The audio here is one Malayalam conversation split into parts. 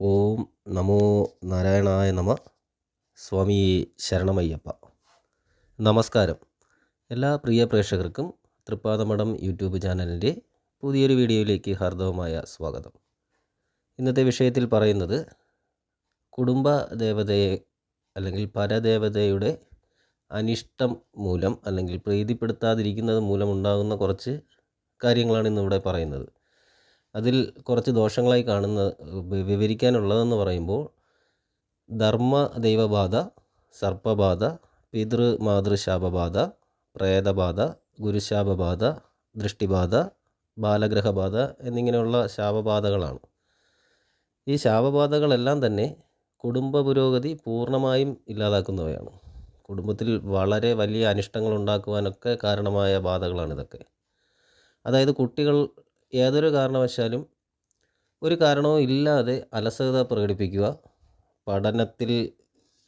ഓം നമോ നാരായണായ നമ. സ്വാമി ശരണമയ്യപ്പ. നമസ്കാരം. എല്ലാ പ്രിയ പ്രേക്ഷകർക്കും തൃപ്പാദമഠം യൂട്യൂബ് ചാനലിന്റെ പുതിയൊരു വീഡിയോയിലേക്ക് ഹാർദവമായ സ്വാഗതം. ഇന്നത്തെ വിഷയത്തിൽ പറയുന്നത് കുടുംബ ദേവതയെ അല്ലെങ്കിൽ പരദേവതയുടെ അനിഷ്ടം മൂലം അല്ലെങ്കിൽ പ്രീതിപ്പെടുത്താതിരിക്കുന്നത് മൂലം ഉണ്ടാകുന്ന കുറച്ച് കാര്യങ്ങളാണ് ഇന്നിവിടെ പറയുന്നത്. അതിൽ കുറച്ച് ദോഷങ്ങളായി കാണുന്ന വിവരിക്കാനുള്ളതെന്ന് പറയുമ്പോൾ ധർമ്മ ദൈവബാധ സർപ്പബാധ പിതൃ മാതൃശാപബാധ പ്രേതബാധ ഗുരുശാപബാധ ദൃഷ്ടിബാധ ബാലഗ്രഹബാധ എന്നിങ്ങനെയുള്ള ശാപബാധകളാണ്. ഈ ശാപബാധകളെല്ലാം തന്നെ കുടുംബ പുരോഗതി പൂർണമായും ഇല്ലാതാക്കുന്നവയാണ്. കുടുംബത്തിൽ വളരെ വലിയ അനിഷ്ടങ്ങൾ ഉണ്ടാക്കുവാനൊക്കെ കാരണമായ ബാധകളാണിതൊക്കെ. അതായത് കുട്ടികൾ ഏതൊരു കാരണവശാലും ഒരു കാരണവും ഇല്ലാതെ അലസത പ്രകടിപ്പിക്കുക പഠനത്തിൽ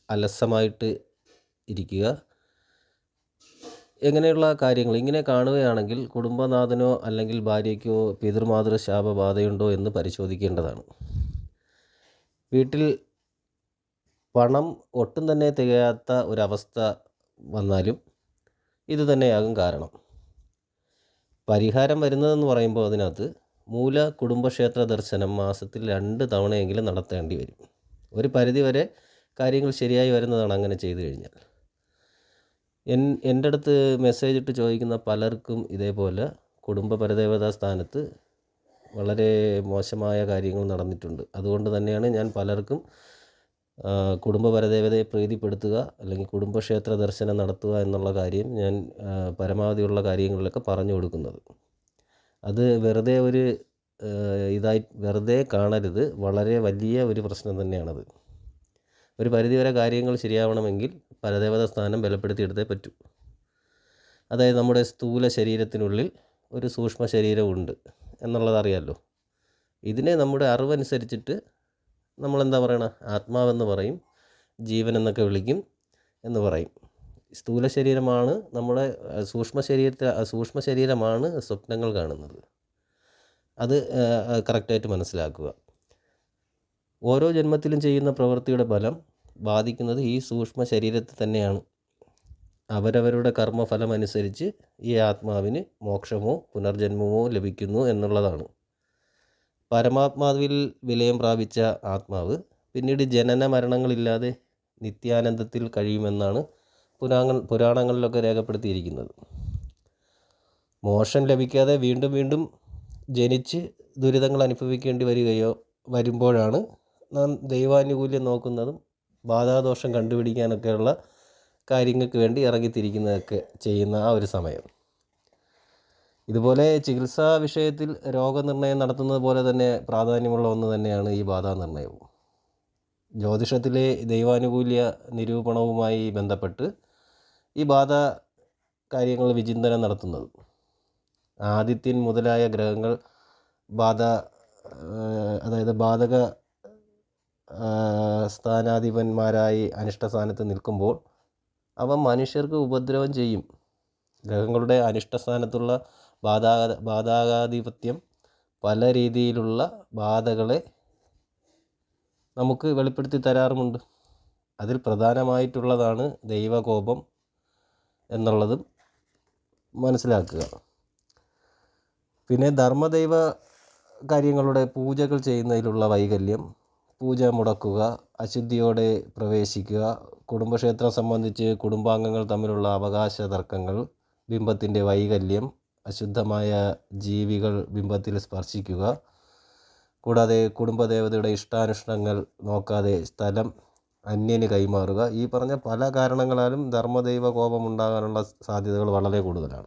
അലസമായിട്ട് ഇരിക്കുക എങ്ങനെയുള്ള കാര്യങ്ങൾ ഇങ്ങനെ കാണുകയാണെങ്കിൽ കുടുംബനാഥനോ അല്ലെങ്കിൽ ഭാര്യയ്ക്കോ പിതൃമാതൃ ശാപബാധയുണ്ടോ എന്ന് പരിശോധിക്കേണ്ടതാണ്. വീട്ടിൽ പണം ഒട്ടും തന്നെ തികയാത്ത ഒരവസ്ഥ വന്നാലും ഇത് തന്നെയാകും കാരണം. പരിഹാരം വരുന്നതെന്ന് പറയുമ്പോൾ അതിനകത്ത് മൂല കുടുംബക്ഷേത്ര ദർശനം മാസത്തിൽ രണ്ട് തവണയെങ്കിലും നടത്തേണ്ടി വരും. ഒരു പരിധിവരെ കാര്യങ്ങൾ ശരിയായി വരുന്നതാണ് അങ്ങനെ ചെയ്തു കഴിഞ്ഞാൽ. എൻ എന്റെ അടുത്ത് മെസ്സേജ് ഇട്ട് ചോദിക്കുന്ന പലർക്കും ഇതേപോലെ കുടുംബ പരദേവതാ സ്ഥാനത്ത് വളരെ മോശമായ കാര്യങ്ങൾ നടന്നിട്ടുണ്ട്. അതുകൊണ്ട് തന്നെയാണ് ഞാൻ പലർക്കും കുടുംബ പരദേവതയെ പ്രീതിപ്പെടുത്തുക അല്ലെങ്കിൽ കുടുംബക്ഷേത്ര ദർശനം നടത്തുക എന്നുള്ള കാര്യം ഞാൻ പരമാവധിയുള്ള കാര്യങ്ങളിലൊക്കെ പറഞ്ഞു കൊടുക്കുന്നത്. അത് വെറുതെ ഒരു ഇതായി വെറുതെ കാണരുത്. വളരെ വലിയ ഒരു പ്രശ്നം തന്നെയാണത്. ഒരു പരിധിവരെ കാര്യങ്ങൾ ശരിയാവണമെങ്കിൽ പരദേവത സ്ഥാനം ബലപ്പെടുത്തിയെടുത്തേ പറ്റൂ. അതായത് നമ്മുടെ സ്ഥൂല ശരീരത്തിനുള്ളിൽ ഒരു സൂക്ഷ്മ ശരീരമുണ്ട് എന്നുള്ളത് അറിയാമല്ലോ ഇതിനെ നമ്മുടെ അറിവനുസരിച്ചിട്ട് നമ്മളെന്താ പറയണ? ആത്മാവെന്ന് പറയും. ജീവൻ എന്നൊക്കെ വിളിക്കും എന്ന് പറയും. സ്ഥൂല ശരീരമാണ് നമ്മളെ സൂക്ഷ്മ ശരീരത്തെ സൂക്ഷ്മ ശരീരമാണ് സ്വപ്നങ്ങൾ കാണുന്നത്. അത് കറക്റ്റായിട്ട് മനസ്സിലാക്കുക. ഓരോ ജന്മത്തിലും ചെയ്യുന്ന പ്രവൃത്തിയുടെ ഫലം ബാധിക്കുന്നത് ഈ സൂക്ഷ്മ ശരീരത്തെ തന്നെയാണ്. അവരവരുടെ കർമ്മഫലം അനുസരിച്ച് ഈ ആത്മാവിന് മോക്ഷമോ പുനർജന്മമോ ലഭിക്കുന്നു എന്നുള്ളതാണ്. പരമാത്മാവിൽ വിലയം പ്രാപിച്ച ആത്മാവ് പിന്നീട് ജനന മരണങ്ങളില്ലാതെ നിത്യാനന്ദത്തിൽ കഴിയുമെന്നാണ് പുരാങ്ങൾ പുരാണങ്ങളിലൊക്കെ രേഖപ്പെടുത്തിയിരിക്കുന്നത്. മോഷൻ ലഭിക്കാതെ വീണ്ടും വീണ്ടും ജനിച്ച് ദുരിതങ്ങൾ അനുഭവിക്കേണ്ടി വരികയോ വരുമ്പോഴാണ് നാം ദൈവാനുകൂല്യം നോക്കുന്നതും ബാധാദോഷം കണ്ടുപിടിക്കാനൊക്കെയുള്ള കാര്യങ്ങൾക്ക് വേണ്ടി ഇറങ്ങിത്തിരിക്കുന്നതൊക്കെ ചെയ്യുന്ന ആ ഒരു സമയം. ഇതുപോലെ ചികിത്സാ വിഷയത്തിൽ രോഗനിർണയം നടത്തുന്നത് പോലെ തന്നെ പ്രാധാന്യമുള്ള ഒന്ന് തന്നെയാണ് ഈ ബാധാനിർണയവും ജ്യോതിഷത്തിലെ ദൈവാനുകൂല്യ നിരൂപണവുമായി ബന്ധപ്പെട്ട് ഈ ബാധ കാര്യങ്ങൾ വിചിന്തനം നടത്തുന്നത്. ആദിത്യൻ മുതലായ ഗ്രഹങ്ങൾ ബാധ അതായത് ബാധക സ്ഥാനാധിപന്മാരായി സ്ഥാനാധിപന്മാരായി അനിഷ്ടസ്ഥാനത്ത് നിൽക്കുമ്പോൾ അവ മനുഷ്യർക്ക് ഉപദ്രവം ചെയ്യും. ഗ്രഹങ്ങളുടെ അനിഷ്ടസ്ഥാനത്തുള്ള ബാധാ ബാധകാധിപത്യം പല രീതിയിലുള്ള ബാധകളെ നമുക്ക് വെളിപ്പെടുത്തി തരാറുമുണ്ട്. അതിൽ പ്രധാനമായിട്ടുള്ളതാണ് ദൈവകോപം എന്നുള്ളതും മനസ്സിലാക്കുക. പിന്നെ ധർമ്മദൈവ കാര്യങ്ങളുടെ പൂജകൾ ചെയ്യുന്നതിലുള്ള വൈകല്യം പൂജ മുടക്കുക അശുദ്ധിയോടെ പ്രവേശിക്കുക കുടുംബക്ഷേത്രം സംബന്ധിച്ച് കുടുംബാംഗങ്ങൾ തമ്മിലുള്ള അവകാശ തർക്കങ്ങൾ ബിംബത്തിന്റെ വൈകല്യം അശുദ്ധമായ ജീവികൾ ബിംബത്തിൽ സ്പർശിക്കുക. കൂടാതെ കുടുംബദേവതയുടെ ഇഷ്ടാനുഷ്ഠങ്ങൾ നോക്കാതെ സ്ഥലം അന്യന് കൈമാറുക. ഈ പറഞ്ഞ പല കാരണങ്ങളാലും ധർമ്മദൈവ കോപം ഉണ്ടാകാനുള്ള സാധ്യതകൾ വളരെ കൂടുതലാണ്.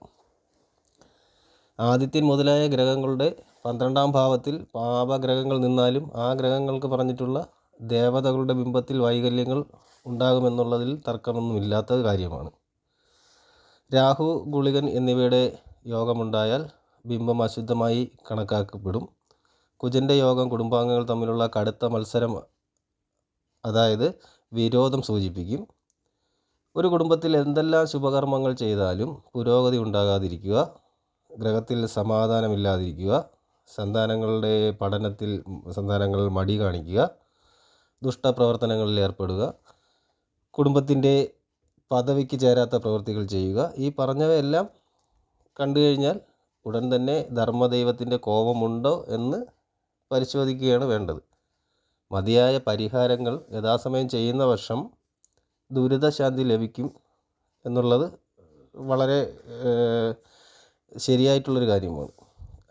ആദിത്യൻ മുതലായ ഗ്രഹങ്ങളുടെ പന്ത്രണ്ടാം ഭാവത്തിൽ പാപഗ്രഹങ്ങൾ നിന്നാലും ആ ഗ്രഹങ്ങൾക്ക് പറഞ്ഞിട്ടുള്ള ദേവതകളുടെ ബിംബത്തിൽ വൈകല്യങ്ങൾ ഉണ്ടാകുമെന്നുള്ളതിൽ തർക്കമൊന്നുമില്ലാത്ത കാര്യമാണ്. രാഹു ഗുളികൻ എന്നിവയുടെ യോഗമുണ്ടായാൽ ബിംബം അശുദ്ധമായി കണക്കാക്കപ്പെടും. കുജന്റെ യോഗം കുടുംബാംഗങ്ങൾ തമ്മിലുള്ള കടുത്ത മത്സരം അതായത് വിരോധം സൂചിപ്പിക്കും. ഒരു കുടുംബത്തിൽ എന്തെല്ലാം ശുഭകർമ്മങ്ങൾ ചെയ്താലും പുരോഗതി ഉണ്ടാകാതിരിക്കുക ഗ്രഹത്തിൽ സമാധാനമില്ലാതിരിക്കുക സന്താനങ്ങളുടെ പഠനത്തിൽ സന്താനങ്ങൾ മടി കാണിക്കുക ദുഷ്ടപ്രവർത്തനങ്ങളിൽ ഏർപ്പെടുക കുടുംബത്തിന്റെ പദവിക്ക് ചേരാത്ത പ്രവൃത്തികൾ ചെയ്യുക ഈ പറഞ്ഞവയെല്ലാം കണ്ടു കഴിഞ്ഞാൽ ഉടൻ തന്നെ ധർമ്മദൈവത്തിന്റെ കോപമുണ്ടോ എന്ന് പരിശോധിക്കുകയാണ് വേണ്ടത്. മതിയായ പരിഹാരങ്ങൾ യഥാസമയം ചെയ്യുന്ന വർഷം ദുരിതശാന്തി ലഭിക്കും എന്നുള്ളത് വളരെ ശരിയായിട്ടുള്ളൊരു കാര്യമാണ്.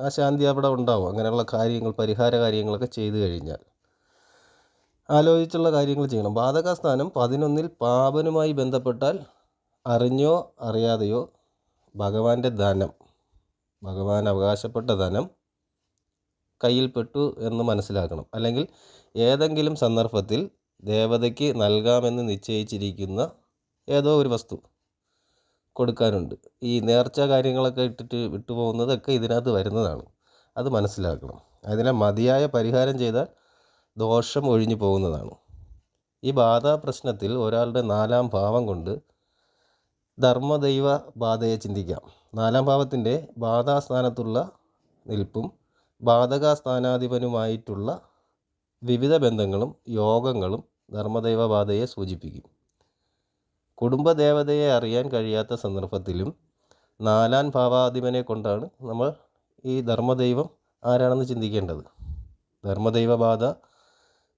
ആ ശാന്തി അവിടെ ഉണ്ടാവും. അങ്ങനെയുള്ള കാര്യങ്ങൾ പരിഹാര കാര്യങ്ങളൊക്കെ ചെയ്തു കഴിഞ്ഞാൽ. ആലോചിച്ചുള്ള കാര്യങ്ങൾ ചെയ്യണം. ബാധകസ്ഥാനം പതിനൊന്നിൽ പാപനുമായി ബന്ധപ്പെട്ടാൽ അറിഞ്ഞോ അറിയാതെയോ ഭഗവാന്റെ ധനം ഭഗവാൻ അവകാശപ്പെട്ട ധനം കയ്യിൽപ്പെട്ടു എന്ന് മനസ്സിലാക്കണം. അല്ലെങ്കിൽ ഏതെങ്കിലും സന്ദർഭത്തിൽ ദേവതയ്ക്ക് നൽകാമെന്ന് നിശ്ചയിച്ചിരിക്കുന്ന ഏതോ ഒരു വസ്തു കൊടുക്കാനുണ്ട്. ഈ നേർച്ച കാര്യങ്ങളൊക്കെ ഇട്ടിട്ട് വിട്ടുപോകുന്നതൊക്കെ ഇതിനകത്ത് വരുന്നതാണ്. അത് മനസ്സിലാക്കണം. അതിനെ മതിയായ പരിഹാരം ചെയ്താൽ ദോഷം ഒഴിഞ്ഞു പോകുന്നതാണ്. ഈ ബാധാ പ്രശ്നത്തിൽ ഒരാളുടെ നാലാം ഭാവം കൊണ്ട് ധർമ്മദൈവ ബാധയെ ചിന്തിക്കാം. നാലാം ഭാവത്തിന്റെ ബാധാസ്ഥാനത്തുള്ള നിൽപ്പും ബാധകാസ്ഥാനാധിപനുമായിട്ടുള്ള വിവിധ ബന്ധങ്ങളും യോഗങ്ങളും ധർമ്മദൈവ ബാധയെ സൂചിപ്പിക്കും. കുടുംബദേവതയെ അറിയാൻ കഴിയാത്ത സന്ദർഭത്തിലും നാലാം ഭാവാധിപനെ കൊണ്ടാണ് നമ്മൾ ഈ ധർമ്മദൈവം ആരാണെന്ന് ചിന്തിക്കേണ്ടത്. ധർമ്മദൈവ ബാധ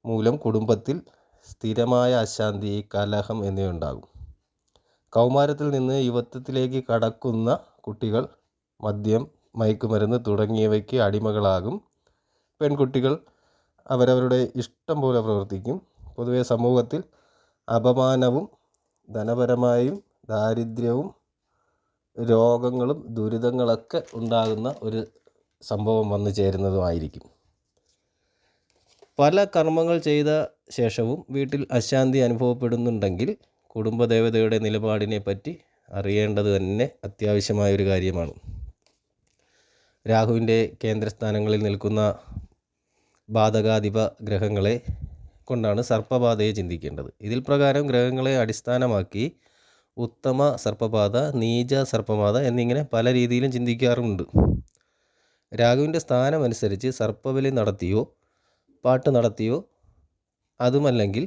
മൂലം കുടുംബത്തിൽ സ്ഥിരമായ അശാന്തി കലഹം എന്നിവ ഉണ്ടാകും കൗമാരത്തിൽ നിന്ന് യുവത്വത്തിലേക്ക് കടക്കുന്ന കുട്ടികൾ മദ്യം മയക്കുമരുന്ന് തുടങ്ങിയവയ്ക്ക് അടിമകളാകും. പെൺകുട്ടികൾ അവരവരുടെ ഇഷ്ടം പോലെ പ്രവർത്തിക്കും. പൊതുവെ സമൂഹത്തിൽ അപമാനവും ധനപരമായും ദാരിദ്ര്യവും രോഗങ്ങളും ദുരിതങ്ങളൊക്കെ ഉണ്ടാകുന്ന ഒരു സംഭവം വന്നു ചേരുന്നതുമായിരിക്കും പല കർമ്മങ്ങൾ ചെയ്ത ശേഷവും വീട്ടിൽ അശാന്തി അനുഭവപ്പെടുന്നുണ്ടെങ്കിൽ കുടുംബദേവതയുടെ നിലപാടിനെ പറ്റി അറിയേണ്ടത് തന്നെ അത്യാവശ്യമായ ഒരു കാര്യമാണ്. രാഹുവിന്റെ കേന്ദ്രസ്ഥാനങ്ങളിൽ നിൽക്കുന്ന ബാധകാധിപ ഗ്രഹങ്ങളെ കൊണ്ടാണ് സർപ്പബാധയെ ചിന്തിക്കേണ്ടത്. ഇതിൽ പ്രകാരം ഗ്രഹങ്ങളെ അടിസ്ഥാനമാക്കി ഉത്തമ സർപ്പബാധ നീച സർപ്പബാധ എന്നിങ്ങനെ പല രീതിയിലും ചിന്തിക്കാറുണ്ട് രാഹുവിന്റെ സ്ഥാനമനുസരിച്ച് സർപ്പബലി നടത്തിയോ പാട്ട് നടത്തിയോ അതുമല്ലെങ്കിൽ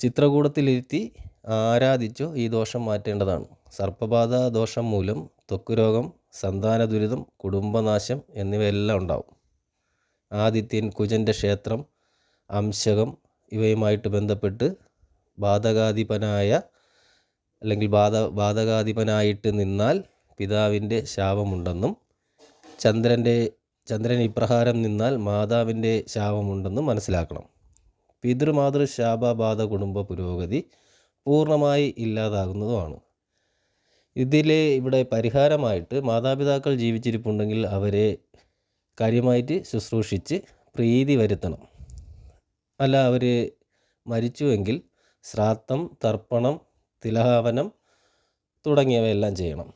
ചിത്രകൂടത്തിലിരുത്തി ആരാധിച്ചു ഈ ദോഷം മാറ്റേണ്ടതാണ്. സർപ്പബാധ ദോഷം മൂലം ത്വക്ക് രോഗം സന്താന ദുരിതം കുടുംബനാശം എന്നിവയെല്ലാം ഉണ്ടാവും. ആദിത്യൻ കുജന്റെ ക്ഷേത്രം അംശകം ഇവയുമായിട്ട് ബന്ധപ്പെട്ട് ബാധകാധിപനായ അല്ലെങ്കിൽ ബാധ ബാധകാധിപനായിട്ട് നിന്നാൽ പിതാവിന്റെ ശാപമുണ്ടെന്നും ചന്ദ്രന്റെ ചന്ദ്രൻ ഇപ്രകാരം നിന്നാൽ മാതാവിന്റെ ശാപമുണ്ടെന്നും മനസ്സിലാക്കണം. പിതൃമാതൃ ശാപബാധ കുടുംബ പുരോഗതി പൂർണമായി ഇല്ലാതാകുന്നതുമാണ്. ഇതിലെ ഇവിടെ പരിഹാരമായിട്ട് മാതാപിതാക്കൾ ജീവിച്ചിരിപ്പുണ്ടെങ്കിൽ അവരെ കാര്യമായിട്ട് ശുശ്രൂഷിച്ച് പ്രീതി വരുത്തണം. അല്ല അവർ മരിച്ചുവെങ്കിൽ ശ്രാദ്ധം തർപ്പണം തിലഹാവനം തുടങ്ങിയവയെല്ലാം ചെയ്യണം.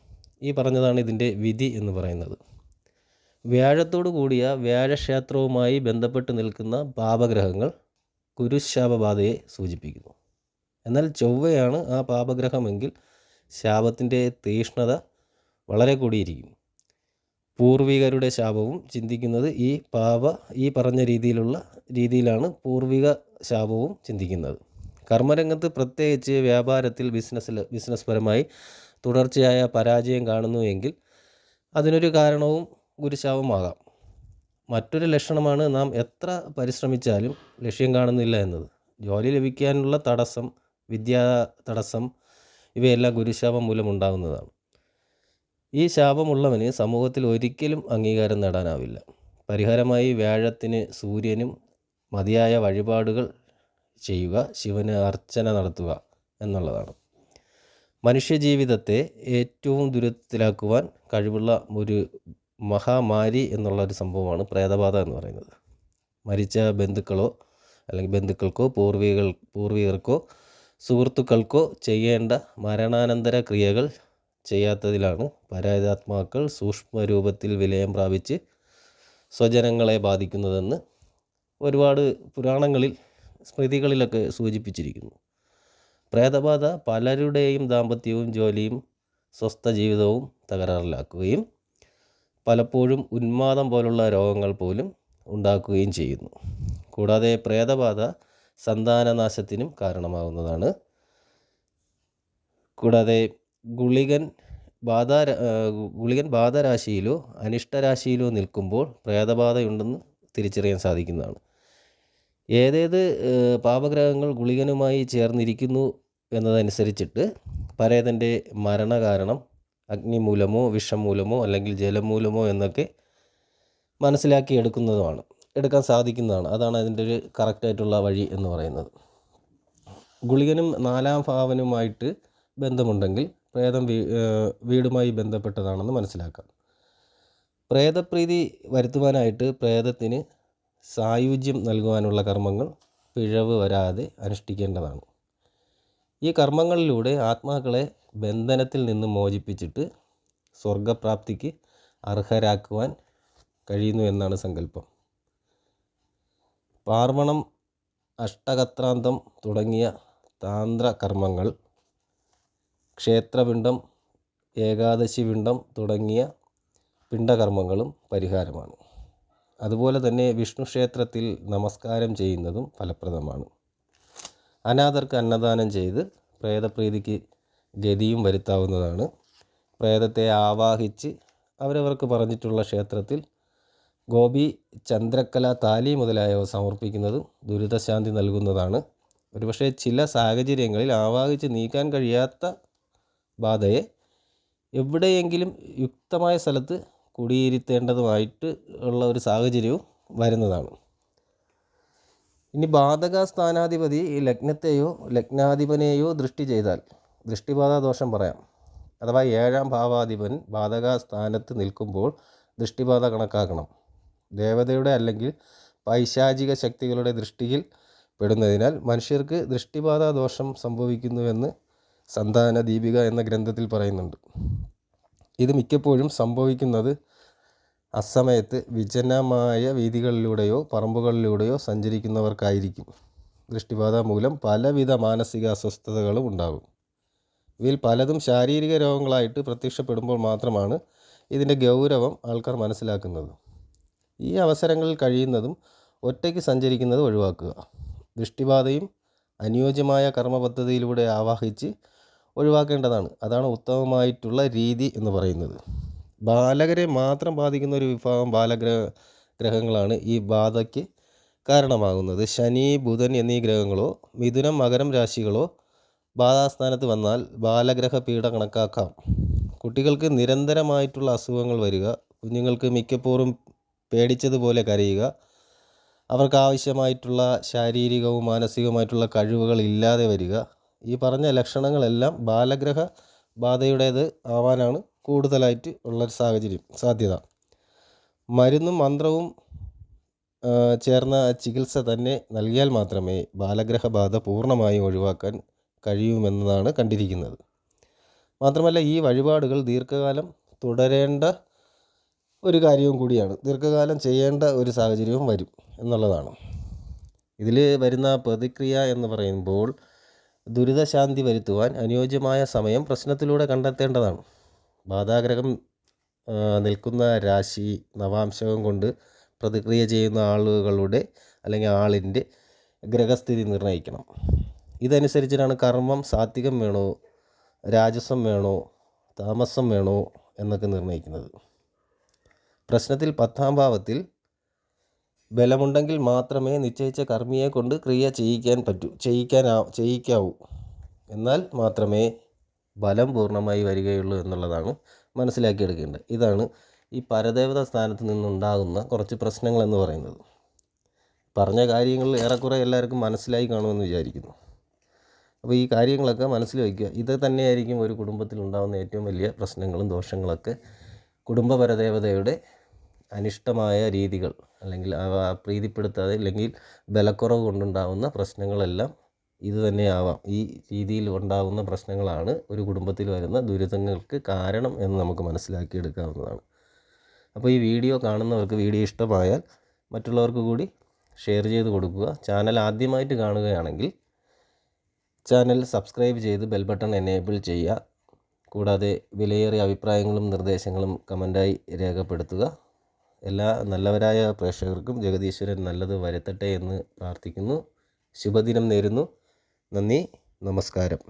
ഈ പറഞ്ഞതാണ് ഇതിന്റെ വിധി എന്ന് പറയുന്നത്. വ്യാഴത്തോടു കൂടിയ വ്യാഴക്ഷേത്രവുമായി ബന്ധപ്പെട്ട് നിൽക്കുന്ന പാപഗ്രഹങ്ങൾ കുരുശാപബാധയെ സൂചിപ്പിക്കുന്നു. എന്നാൽ ചൊവ്വയാണ് ആ പാപഗ്രഹമെങ്കിൽ ശാപത്തിന്റെ തീഷ്ണത വളരെ കൂടിയിരിക്കും പൂർവികരുടെ ശാപവും ചിന്തിക്കുന്നത് ഈ പാപ ഈ പറഞ്ഞ രീതിയിലുള്ള രീതിയിലാണ് പൂർവിക ശാപവും ചിന്തിക്കുന്നത്. കർമ്മരംഗത്ത് പ്രത്യേകിച്ച് വ്യാപാരത്തിൽ ബിസിനസ്സിൽ ബിസിനസ് പരമായി തുടർച്ചയായ പരാജയം കാണുന്നുവെങ്കിൽ അതിനൊരു കാരണവും ഗുരുശാപമാകാം മറ്റൊരു ലക്ഷണമാണ് നാം എത്ര പരിശ്രമിച്ചാലും ലക്ഷ്യം കാണുന്നില്ല എന്നത്. ജോലി ലഭിക്കാനുള്ള തടസ്സം വിദ്യാ തടസ്സം ഇവയെല്ലാം ഗുരുശാപം മൂലമുണ്ടാകുന്നതാണ് ഈ ശാപമുള്ളവന് സമൂഹത്തിൽ ഒരിക്കലും അംഗീകാരം നേടാനാവില്ല. പരിഹാരമായി വ്യാഴത്തിന് സൂര്യനും മതിയായ വഴിപാടുകൾ ചെയ്യുക ശിവന് അർച്ചന നടത്തുക എന്നുള്ളതാണ്. മനുഷ്യജീവിതത്തെ ഏറ്റവും ദുരിതത്തിലാക്കുവാൻ കഴിവുള്ള ഒരു മഹാമാരി എന്നുള്ള ഒരു സംഭവമാണ് പ്രേതബാധ എന്ന് പറയുന്നത്. മരിച്ച ബന്ധുക്കളോ അല്ലെങ്കിൽ ബന്ധുക്കൾക്കോ പൂർവികൾ പൂർവികർക്കോ സുഹൃത്തുക്കൾക്കോ ചെയ്യേണ്ട മരണാനന്തര ക്രിയകൾ ചെയ്യാത്തതിലാണ് പരാതാത്മാക്കൾ സൂക്ഷ്മരൂപത്തിൽ വിലയം പ്രാപിച്ച് സ്വജനങ്ങളെ ബാധിക്കുന്നതെന്ന് ഒരുപാട് പുരാണങ്ങളിൽ സ്മൃതികളിലൊക്കെ സൂചിപ്പിച്ചിരിക്കുന്നു. പ്രേതബാധ പലരുടെയും ദാമ്പത്യവും ജോലിയും സ്വസ്ഥ ജീവിതവും തകരാറിലാക്കുകയും പലപ്പോഴും ഉന്മാദം പോലുള്ള രോഗങ്ങൾ പോലും ഉണ്ടാക്കുകയും ചെയ്യുന്നു. കൂടാതെ പ്രേതബാധ സന്താനനാശത്തിനും കാരണമാകുന്നതാണ് കൂടാതെ ഗുളികൻ ബാധ ഗുളികൻ ബാധരാശിയിലോ അനിഷ്ടരാശിയിലോ നിൽക്കുമ്പോൾ പ്രേതബാധയുണ്ടെന്ന് തിരിച്ചറിയാൻ സാധിക്കുന്നതാണ്. ഏതേത് പാപഗ്രഹങ്ങൾ ഗുളികനുമായി ചേർന്നിരിക്കുന്നു എന്നതനുസരിച്ചിട്ട് പരേതന്റെ മരണകാരണം അഗ്നി മൂലമോ വിഷം മൂലമോ അല്ലെങ്കിൽ ജലം മൂലമോ എന്നൊക്കെ മനസ്സിലാക്കി എടുക്കുന്നതുമാണ്. എടുക്കാൻ സാധിക്കുന്നതാണ്. അതാണ് അതിന്റെ ഒരു കറക്റ്റായിട്ടുള്ള വഴി എന്ന് പറയുന്നത്. ഗുളികനും നാലാം ഭാവനുമായിട്ട് ബന്ധമുണ്ടെങ്കിൽ പ്രേതം വീടുമായി ബന്ധപ്പെട്ടതാണെന്ന് മനസ്സിലാക്കാം. പ്രേതപ്രീതി വരുത്തുവാനായിട്ട് പ്രേതത്തിന് സായുജ്യം നൽകുവാനുള്ള കർമ്മങ്ങൾ പിഴവ് വരാതെ അനുഷ്ഠിക്കേണ്ടതാണ്. ഈ കർമ്മങ്ങളിലൂടെ ആത്മാക്കളെ ബന്ധനത്തിൽ നിന്ന് മോചിപ്പിച്ചിട്ട് സ്വർഗപ്രാപ്തിക്ക് അർഹരാക്കുവാൻ കഴിയുന്നു എന്നാണ് സങ്കല്പം. പാർവണം അഷ്ടകത്രാന്തം തുടങ്ങിയ താന്ത്ര കർമ്മങ്ങൾ ക്ഷേത്രപിണ്ഡം ഏകാദശി പിണ്ഡം തുടങ്ങിയ പിണ്ഡകർമ്മങ്ങളും പരിഹാരമാണ്. അതുപോലെ തന്നെ വിഷ്ണു ക്ഷേത്രത്തിൽ നമസ്കാരം ചെയ്യുന്നതും ഫലപ്രദമാണ്. അനാഥർക്ക് അന്നദാനം ചെയ്ത് പ്രേതപ്രീതിക്ക് ഗതിയും വരുത്താവുന്നതാണ്. പ്രേതത്തെ ആവാഹിച്ച് അവരവർക്ക് പറഞ്ഞിട്ടുള്ള ക്ഷേത്രത്തിൽ ഗോപി ചന്ദ്രക്കല താലി മുതലായവ സമർപ്പിക്കുന്നതും ദുരിതശാന്തി നൽകുന്നതാണ്. ഒരുപക്ഷെ ചില സാഹചര്യങ്ങളിൽ ആവാഹിച്ച് നീക്കാൻ കഴിയാത്ത ബാധയെ എവിടെയെങ്കിലും യുക്തമായ സ്ഥലത്ത് കുടിയിരുത്തേണ്ടതുമായിട്ട് ഉള്ള ഒരു സാഹചര്യവും വരുന്നതാണ്. ഇനി ബാധക സ്ഥാനാധിപതി ഈ ലഗ്നത്തെയോ ലഗ്നാധിപനെയോ ദൃഷ്ടി ചെയ്താൽ ദൃഷ്ടിബാധ ദോഷം പറയാം. അഥവാ ഏഴാം ഭാവാധിപൻ ബാധക സ്ഥാനത്ത് നിൽക്കുമ്പോൾ ദൃഷ്ടിബാധ കണക്കാക്കണം. ദേവതയുടെ അല്ലെങ്കിൽ പൈശാചിക ശക്തികളുടെ ദൃഷ്ടിയിൽ പെടുന്നതിനാൽ മനുഷ്യർക്ക് ദൃഷ്ടിബാധ ദോഷം സംഭവിക്കുന്നുവെന്ന് സന്താന ദീപിക എന്ന ഗ്രന്ഥത്തിൽ പറയുന്നുണ്ട്. ഇത് മിക്കപ്പോഴും സംഭവിക്കുന്നത് അസമയത്ത് വിജനമായ വീതികളിലൂടെയോ പറമ്പുകളിലൂടെയോ സഞ്ചരിക്കുന്നവർക്കായിരിക്കും. ദൃഷ്ടിബാധ മൂലം പലവിധ മാനസിക അസ്വസ്ഥതകളും ഉണ്ടാകും. ഇവയിൽ പലതും ശാരീരിക രോഗങ്ങളായിട്ട് പ്രത്യക്ഷപ്പെടുമ്പോൾ മാത്രമാണ് ഇതിന്റെ ഗൗരവം ആൾക്കാർ മനസ്സിലാക്കുന്നത്. ഈ അവസരങ്ങളിൽ കഴിയുന്നതും ഒറ്റയ്ക്ക് സഞ്ചരിക്കുന്നത് ഒഴിവാക്കുക. ദൃഷ്ടിബാധയും അനുയോജ്യമായ കർമ്മ പദ്ധതിയിലൂടെ ആവാഹിച്ച് ഒഴിവാക്കേണ്ടതാണ്. അതാണ് ഉത്തമമായിട്ടുള്ള രീതി എന്ന് പറയുന്നത്. ബാലകരെ മാത്രം ബാധിക്കുന്ന ഒരു വിഭാഗം ബാലഗ്രഹ ഗ്രഹങ്ങളാണ് ഈ ബാധയ്ക്ക് കാരണമാകുന്നത്. ശനി ബുധൻ എന്നീ ഗ്രഹങ്ങളോ മിഥുനം മകരം രാശികളോ ബാധാസ്ഥാനത്ത് വന്നാൽ ബാലഗ്രഹ പീഡ കണക്കാക്കാം. കുട്ടികൾക്ക് നിരന്തരമായിട്ടുള്ള അസുഖങ്ങൾ വരിക കുഞ്ഞുങ്ങൾക്ക് മിക്കപ്പോഴും പേടിച്ചതുപോലെ കരയുക അവർക്ക് ആവശ്യമായിട്ടുള്ള ശാരീരികവും മാനസികവുമായിട്ടുള്ള കഴിവുകൾ ഇല്ലാതെ വരിക ഈ പറഞ്ഞ ലക്ഷണങ്ങളെല്ലാം ബാലഗ്രഹ ബാധയുടേത് ആവാനാണ് കൂടുതലായിട്ട് ഉള്ളൊരു സാഹചര്യം സാധ്യത. മരുന്നും മന്ത്രവും ചേർന്ന ചികിത്സ തന്നെ നൽകിയാൽ മാത്രമേ ബാലഗ്രഹബാധ പൂർണമായി ഒഴിവാക്കാൻ കഴിയുമെന്നതാണ് കണ്ടിരിക്കുന്നത്. മാത്രമല്ല ഈ വഴിപാടുകൾ ദീർഘകാലം തുടരേണ്ട ഒരു കാര്യവും കൂടിയാണ്. ദീർഘകാലം ചെയ്യേണ്ട ഒരു സാഹചര്യവും വരും എന്നുള്ളതാണ്. ഇതിൽ വരുന്ന പ്രതിക്രിയ എന്ന് പറയുമ്പോൾ ദുരിതശാന്തി വരുത്തുവാൻ അനുയോജ്യമായ സമയം പ്രശ്നത്തിലൂടെ കണ്ടെത്തേണ്ടതാണ്. ബാധാഗ്രഹം നിൽക്കുന്ന രാശി നവാംശകം കൊണ്ട് പ്രതിക്രിയ ചെയ്യുന്ന ആളുകളുടെ അല്ലെങ്കിൽ ആളിന്റെ ഗ്രഹസ്ഥിതി നിർണയിക്കണം ഇതനുസരിച്ചിട്ടാണ് കർമ്മം സാത്വികം വേണോ രാജസം വേണോ താമസം വേണോ എന്നൊക്കെ നിർണയിക്കുന്നത് പ്രശ്നത്തിൽ പത്താം ഭാവത്തിൽ ബലമുണ്ടെങ്കിൽ മാത്രമേ നിശ്ചയിച്ച കർമ്മിയെ കൊണ്ട് ക്രിയ ചെയ്യിക്കാൻ പറ്റൂ ചെയ്യിക്കാനാ ചെയ്യിക്കാവൂ. എന്നാൽ മാത്രമേ ബലം പൂർണമായി വരികയുള്ളൂ എന്നുള്ളതാണ് മനസ്സിലാക്കിയെടുക്കേണ്ടത്. ഇതാണ് ഈ പരദേവത സ്ഥാനത്ത് നിന്നുണ്ടാകുന്ന കുറച്ച് പ്രശ്നങ്ങൾ എന്ന് പറയുന്നത്. പറഞ്ഞ കാര്യങ്ങൾ ഏറെക്കുറെ എല്ലാവർക്കും മനസ്സിലായി കാണുമെന്ന് വിചാരിക്കുന്നു. അപ്പോൾ ഈ കാര്യങ്ങളൊക്കെ മനസ്സിൽ വയ്ക്കുക ഇത് തന്നെയായിരിക്കും ഒരു കുടുംബത്തിൽ ഉണ്ടാകുന്ന ഏറ്റവും വലിയ പ്രശ്നങ്ങളും ദോഷങ്ങളൊക്കെ. കുടുംബ പരദേവതയുടെ അനിഷ്ടമായ രീതികൾ അല്ലെങ്കിൽ പ്രീതിപ്പെടുത്താതെ അല്ലെങ്കിൽ ബലക്കുറവ് കൊണ്ടുണ്ടാകുന്ന പ്രശ്നങ്ങളെല്ലാം ഇത് തന്നെയാവാം. ഈ രീതിയിൽ ഉണ്ടാകുന്ന പ്രശ്നങ്ങളാണ് ഒരു കുടുംബത്തിൽ വരുന്ന ദുരിതങ്ങൾക്ക് കാരണം എന്ന് നമുക്ക് മനസ്സിലാക്കിയെടുക്കാവുന്നതാണ്. അപ്പോൾ ഈ വീഡിയോ കാണുന്നവർക്ക് വീഡിയോ ഇഷ്ടമായാൽ മറ്റുള്ളവർക്ക് കൂടി ഷെയർ ചെയ്ത് കൊടുക്കുക. ചാനൽ ആദ്യമായിട്ട് കാണുകയാണെങ്കിൽ ചാനൽ സബ്സ്ക്രൈബ് ചെയ്ത് ബെൽ ബട്ടൺ എനേബിൾ ചെയ്യുക. കൂടാതെ വിലയേറിയ അഭിപ്രായങ്ങളും നിർദ്ദേശങ്ങളും കമന്റായി രേഖപ്പെടുത്തുക. എല്ലാ നല്ലവരായ പ്രേക്ഷകർക്കും ജഗദീശ്വരൻ നല്ലത് വരുത്തട്ടെ എന്ന് പ്രാർത്ഥിക്കുന്നു. ശുഭദിനം നേരുന്നു. നന്ദി നമസ്കാരം.